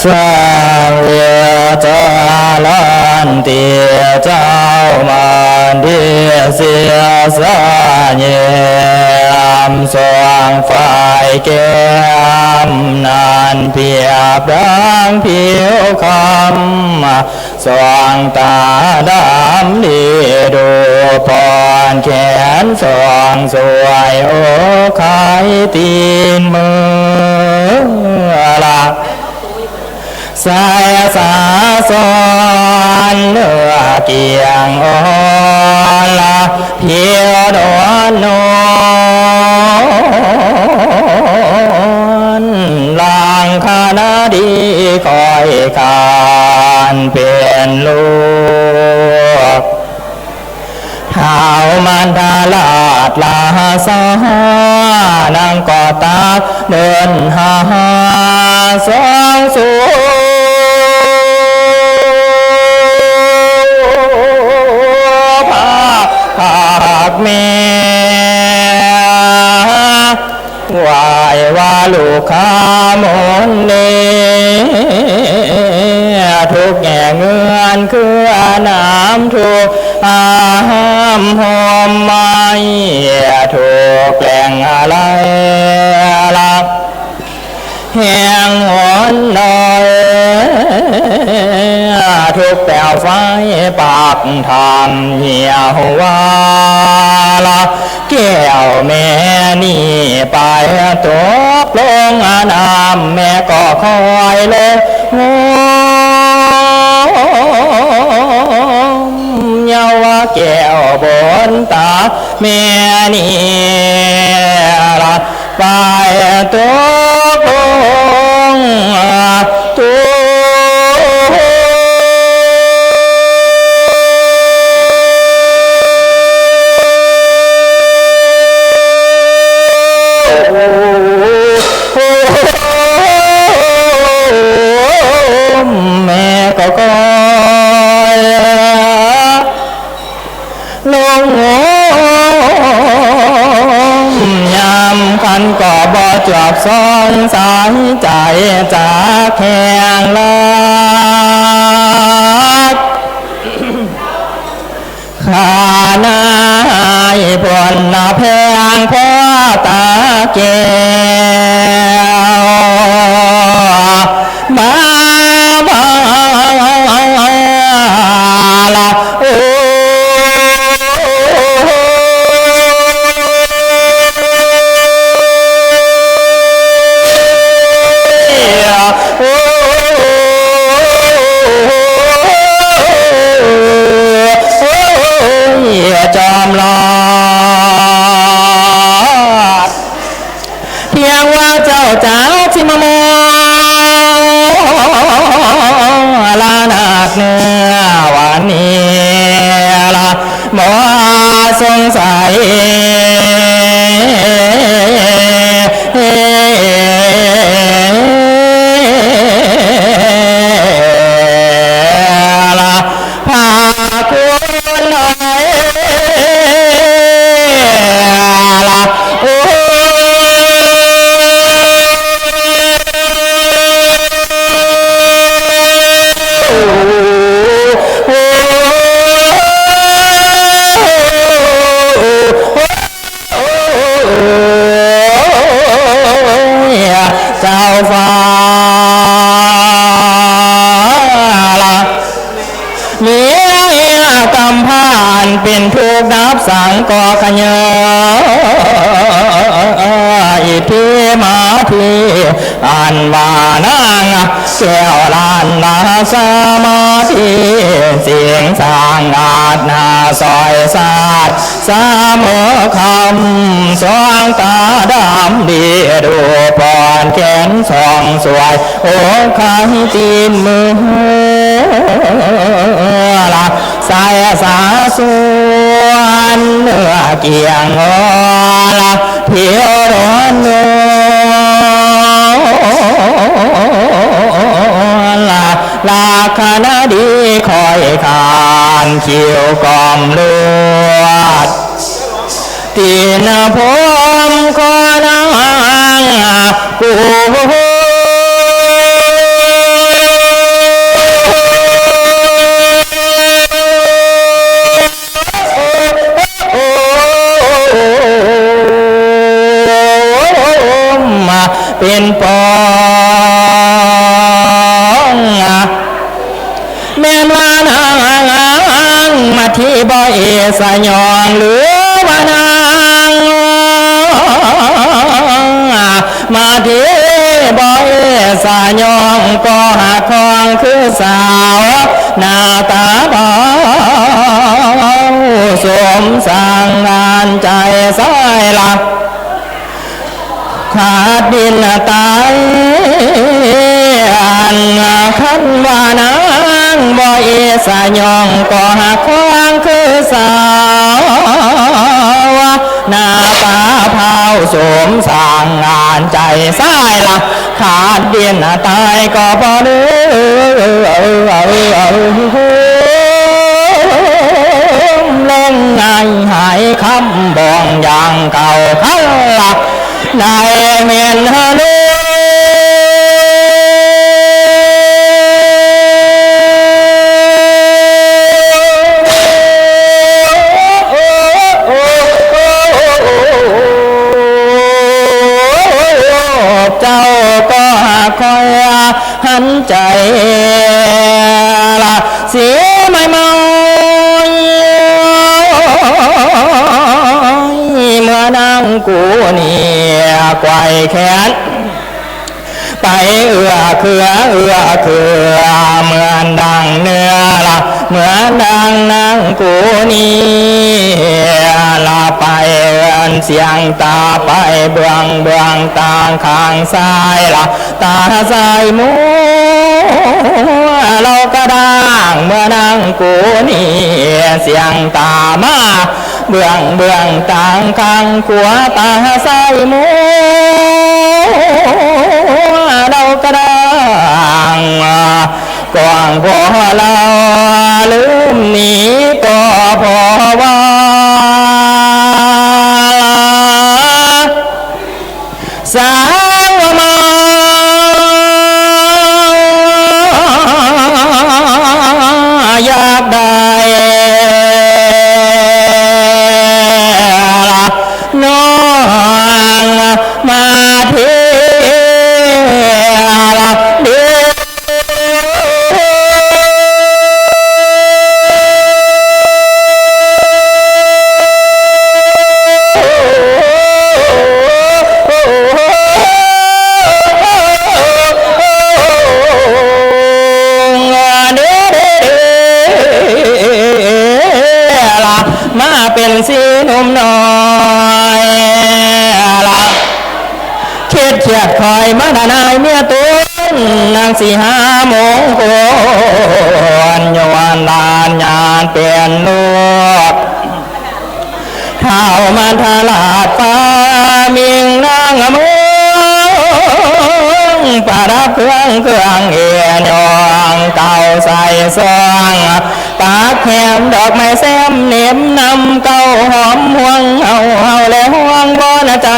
สวางเวียจาลันเตียเจ้ามันดีเสียสาเยมสว่างไฟแก้มนานเพียบดังผิวคำสว่างตาดำดีดูพรแขนสว่างสวยโอ้ขายตีนมือละ สายสาสอนเลือเกียงอ่อนละเพียวดอนนอนลางคานาดีคอยคานเป็นลูกเท้ามันดาลาดลาสานางกอตาเดินหาสองสู ภาคเมวายวาลูกค้ามนเนทุกแง่เงินคือน้ำทุกอาหามหอมไม้ทุกแหล่งอะไรลักแห่งหนนอ ทุกแปลวไฟปากทำเหี่ยวว่าละแก้วแม่นี่ไปตกลงน้ำแม่ก็คอยเลงงมเยาวแก้วบนตาแม่นี่ละไปตก จวบสองสายใจจากแข่งลักขานายพลนาแพงพ ขยอยที่มาทีอันวานางแก้วลานนาสมาธิเสียงสางอาจนาซอยสาดสามคำสองตาดำดีดูปอนแขนสองสวย โอ้ข้างตีนมือละสายสาสว นเนื้อเกียงอละเทียวร้อนนลาลาคณะดีคอยคานคิวกอมลวดตีนผมขอนางกู สยองหรือวานางมาทีบ่อยสยองก็หาคองคือสาวหน้าตาบาสมสร้างงานใจสายหลักขาดดินตายอันคันวานา งบ่เอสยองก็หักควางคือสาวหน้าตาเผาสมสร้างงานใจสายละขาดเดินตายก็บ่เลือเล่งไงหายคำบองอย่างเก่าเขาละนายเมียนฮา ใจละเสียไม่เมาเมื่อนางกูเนี่ยไกวแขนไปเอื้อเคือเอื้อเคือเหมือนดังเนื้อละเหมือนดังนางกูนี่ลาไปเอื้อนเสียงตาไปเบืองเบืองตางข้างซ้ายละตาซ้ายมัว เราก็ด่างเมื่อนางกูนี่เสียงตามาเบื้องเบื้องต่างข้างขวาตาซ้ายมัวเรากระดังกวางพอเราลืมหนีก็พอว่า สีหน่อยละเครียดเขียดคอยมาดานายเมียตุ้นนางสีหาโมงโกนยวนลานยานเปลี่ยนลูกเท้ามันทลาดฟ้ามิงนางเมืองประดับเครื่องเครื่องเอียนยองเก่าใส่ซอง แหมดอกไม้แซมเหน็บนำเก่าหอมห่วงเฮาเฮาและห่วงบ่นใจ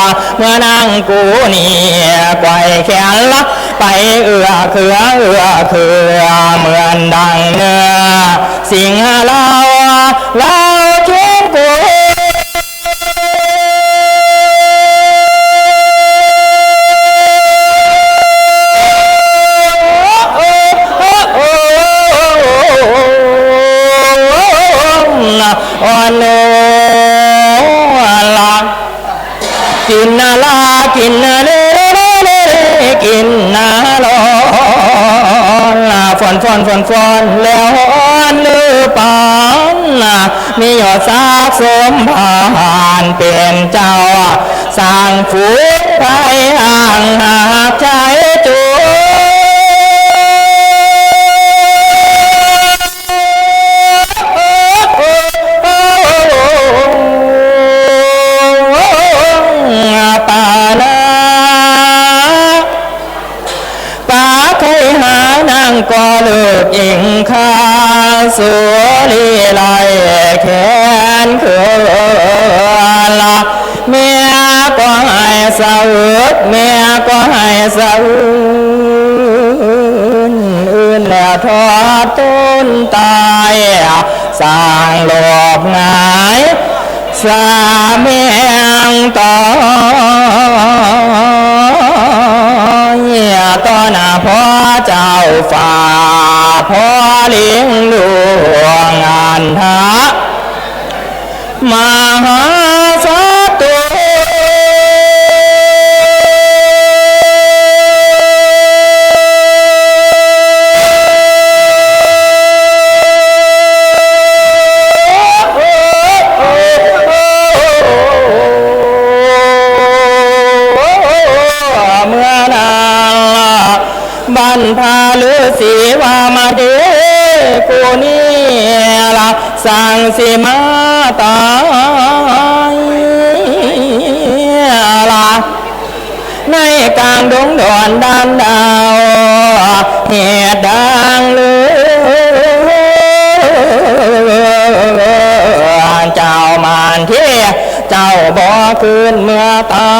ละเมื่อนางกูนี่ไกวแขนละไปเอื้อเคือเอื้อเคือเหมือนดังเนื้อสิ่งเราวลา โนลากินนาลากินนาเลเลเลกินนาลอนลาฟอนฟอนฟอนฟอนแล้วอ่อนลือปานมียอดซากสมผานเป็นเจ้าสร้างฝูงไปห่างหาใจ อิงคาสัวลีไลแขนเขือละเมียก็ให้สะอึดเมียก็ให้สะอึนอื่นแล้วทอดต้นตายสร้างหลบหงายสาเมียงต่อ เลี้ยงลูกงานทามหาสัตว์เมื่อนางบันพาฤาษีวามาเด กูนี่ละสั่งสิมาตายละในกลางดงดอนดานดาวเหตุดังเลือเจ้ามานเที่เจ้าบ่คืนเมื่อตา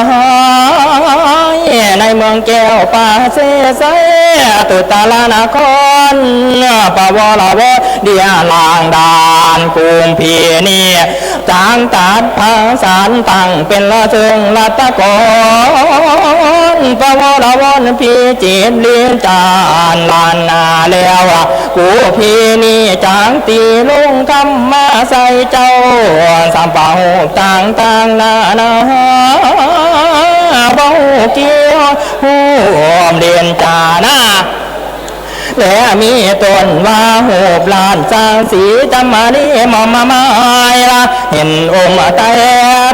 ยในเมืองแก้วป่าเสไสตุตาลานคร ปะวรวเดียลางดานกุมพีนี่จางตัดภาสารตั้งเป็นละเชิงลัตะกอนปะวรวนพีจีบเลี้ยงจานลานนาแล้วกูพีนี่จางตีลุงคำมาใส่เจ้าสามป่าต่างต่างนานาเบาเกี่ยวหูมเดียนจานา แลมีตนว่าหูบลานจางสีจำมาดีมอมมาไม้ละเห็นองค์ไต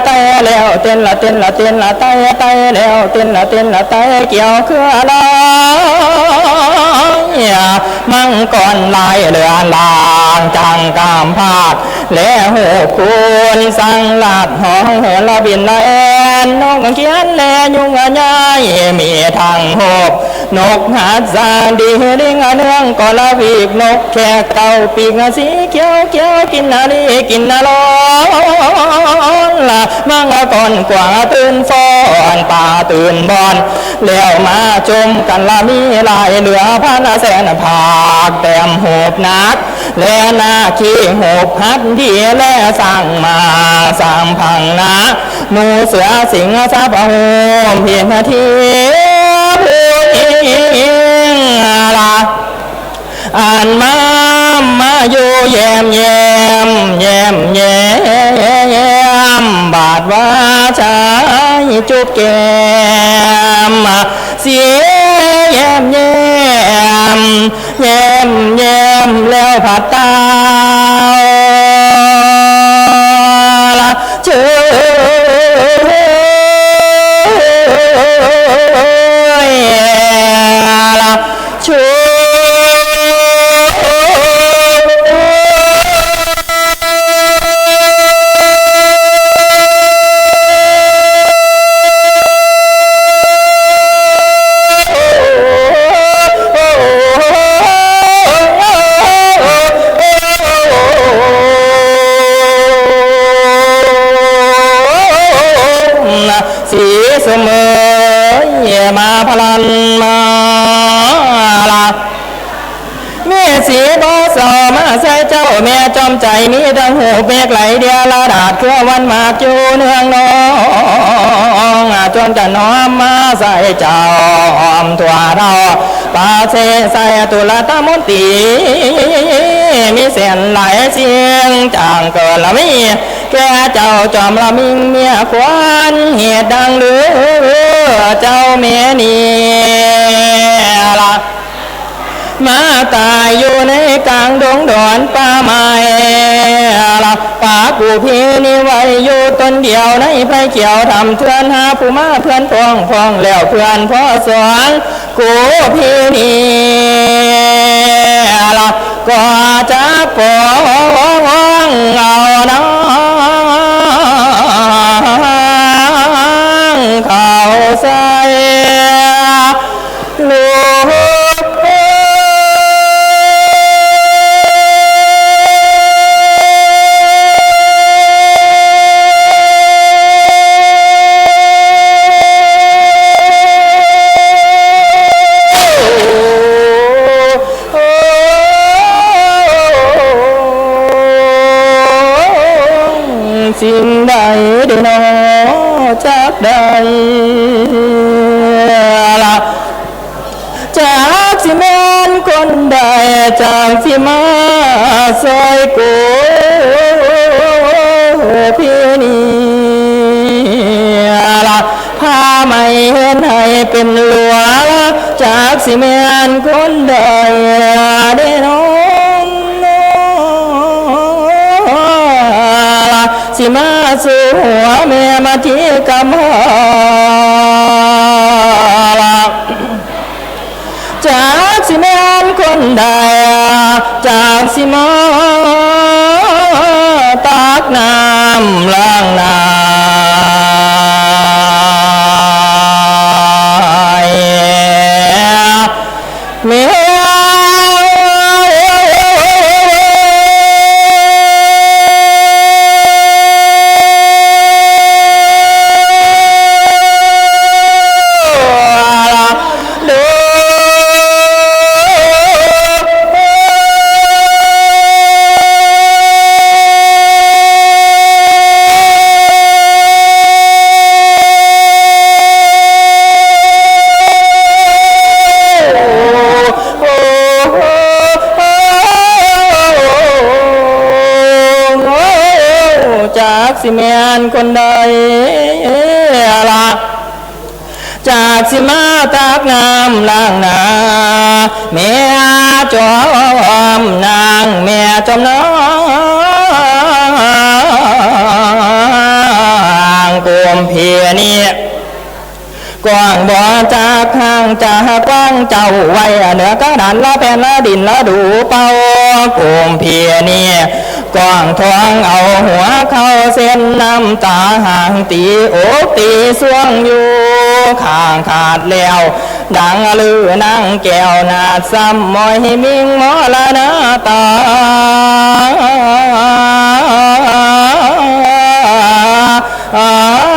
ไตแล้วเต้นละเต้นละเต้นละไตไตแล้วเต้นละเต้นละไตเกี่ยวเครือลา มังกรลายเรือนลางจังกามพาดและหูคูณสังลาดหองเหินละบินละแอนนกเขียนแลยุงง่ายมีทางหบนกหาดซาดีลิงเนืองก็ละวีกนกแขกเต่าปีกสีเขียวเขียวกินนาลีกินนาลอนละมังก่อนกว่าตื่นฟ้อนป่าตื่นบอนแล้วมาจมกันละมีลายเหลือพันแสนผากแต้มโหบนัก และนาขี้โหบพัดที่แลสั่งมาสั่งพังนะหนูเสือสิงห์ซาบะโฮมเพียงนาทีลาอ่านมามาอยู่แยมแยมแยมแยมบาดว่าชายจุบแกมเสียแยมแยม แยมแยมแล้วผัดตา อมใจมีดังหูเบกไหลเดียละดาดเครือวันมากอยู่เนืองน้องจนจะน้อมมาใส่เจ้าออมถั่วเราปาเสใส่ตุลาตามนตีมีเสียนไหลายเสียงจางเกิดละมีแก่เจ้าจอมละมิงเมียควันเหตุดังหรือเจ้าเมียนี่ละมาตายอยู่ในกลางดงดอนป่า ป่พี่นี่ไว้อยู่ตนเดียวในไพเขียวทำเทือนหาผู้มาเพื่อนพองพองแล้วเพื่อนพ่อสวงกูพี่นี่ละก็จะปองเอา จากสิแม่นคนใดเด้น้องละสิมาสู่หัวแม่มาที่กำหาละจากสิแม่นคนใดจากสิมาตากน้ำล้างนา จากสิแมนคนใดละจากสิมาตากน้ำล้างนาแม่จอมนางแม่จอมน้องกลมเพียนี่กว้างบ่อจากทางจากกว้างเจ้าไว้เหนือกระดานละแผ่นละดินละดูเป่ากลมเพียนี่ กว้างทองเอาหัวเข้าเส้นน้ำตาห่างตีโอตีสวงอยู่ข้างขาดแล้วดังลือนั่งแก้วนาดซ้ำมอยมิงมอละนาตาละ